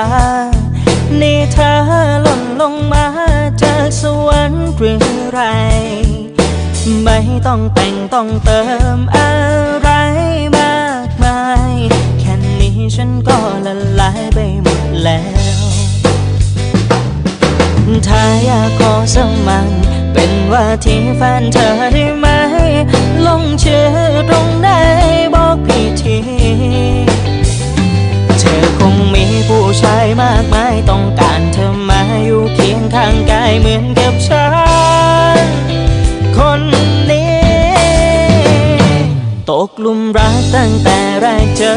า นี่เธอหล่นลงมาจากสวรรค์หรือไร ไม่ต้องแต่งต้องเติมอะไรมากมาย แค่นี้ฉันก็ละลายไปหมดแล้ว ถ้าอยากขอสมัครเป็นว่าที่แฟนเธอได้ไหม ลงชื่อตรงไหน มากมายต้องการเธอมาอยู่เคียงข้างกายเหมือนกับฉัน คนนี้ ตกหลุมรักตั้งแต่แรกเจอ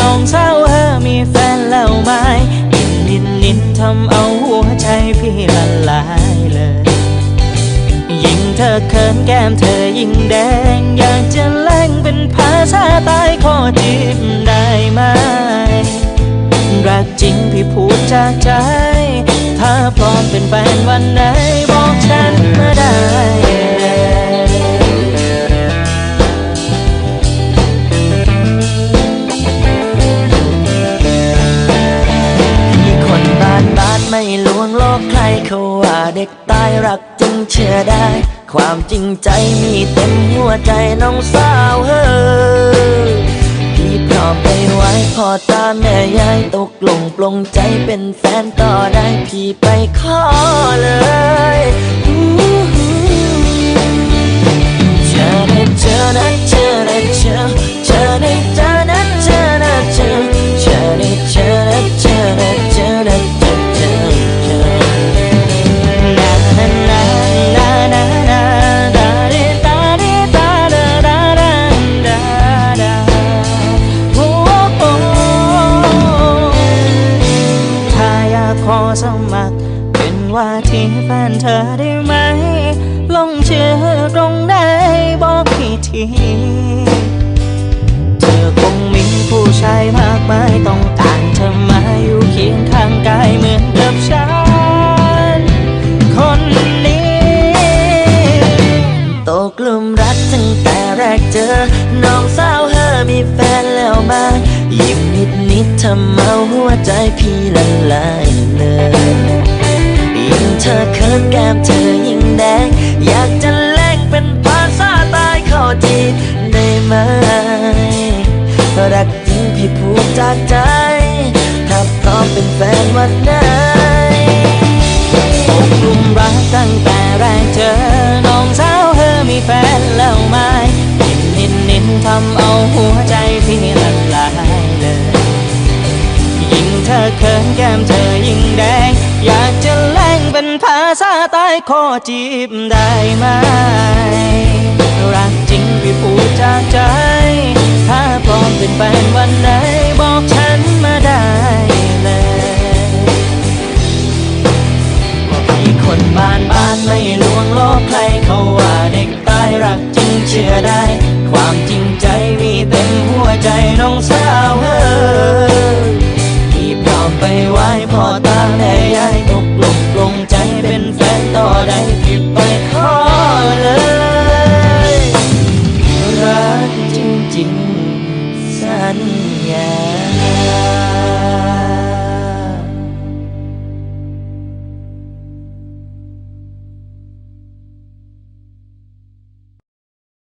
น้องสาวเธอมีแฟนแล้วไหมนินนินนินทำเอาหัวใจพี่ละลายเลย ยิ่งเธอเขินแก้มเธอยิ่งแดง อยากจะแล่งเป็นภาษาใต้ขอจีบได้ไหม จากใจ ถ้าพร้อมเป็นแฟนวันไหนบอกฉันมาได้มีคนบ้านบ้านไม่ลวงโลกใครเขาว่าเด็กตายรักจริงเชื่อได้ ความจริงใจมีเต็มหัวใจน้องสาวเฮ้อ อบไปไว้พ่อตาแม่ยายตกลงปลงใจเป็นแฟนต่อได้พี่ไปขอเลย ว่าที่แฟนเธอได้ไหม ลงชื่อตรงไหนบอกพี่ที เธอคงมีผู้ชายมากมายต้องการเธอมาอยู่เคียงข้างกายเหมือนกับฉัน คนนี้ ตกหลุมรักตั้งแต่แรกเจอ น้องสาวเธอมีแฟนแล้วมายิ้มนิดนิดทำเอาหัวใจพี่ละลายเลย เธอเขินแก้มเธอยิ่งแดง อยากจะแลกเป็นภาษาใต้ขอจีบได้ไหมรักจริงพี่พูดจากใจ ถ้าพร้อมเป็นแฟนวันไหนตกลุ่มรักตั้งแต่แรกเจอ น้องสาวเธอมีแฟนแล้วไหมนินนินนินทำเอา เขินแก้มเธอยิ่งแดง อยากจะแล่งเป็นภาษาใต้ขอจีบได้ไหม ไปไหว้พ่อตาแม่ยายตกลงปลงใจเป็นแฟน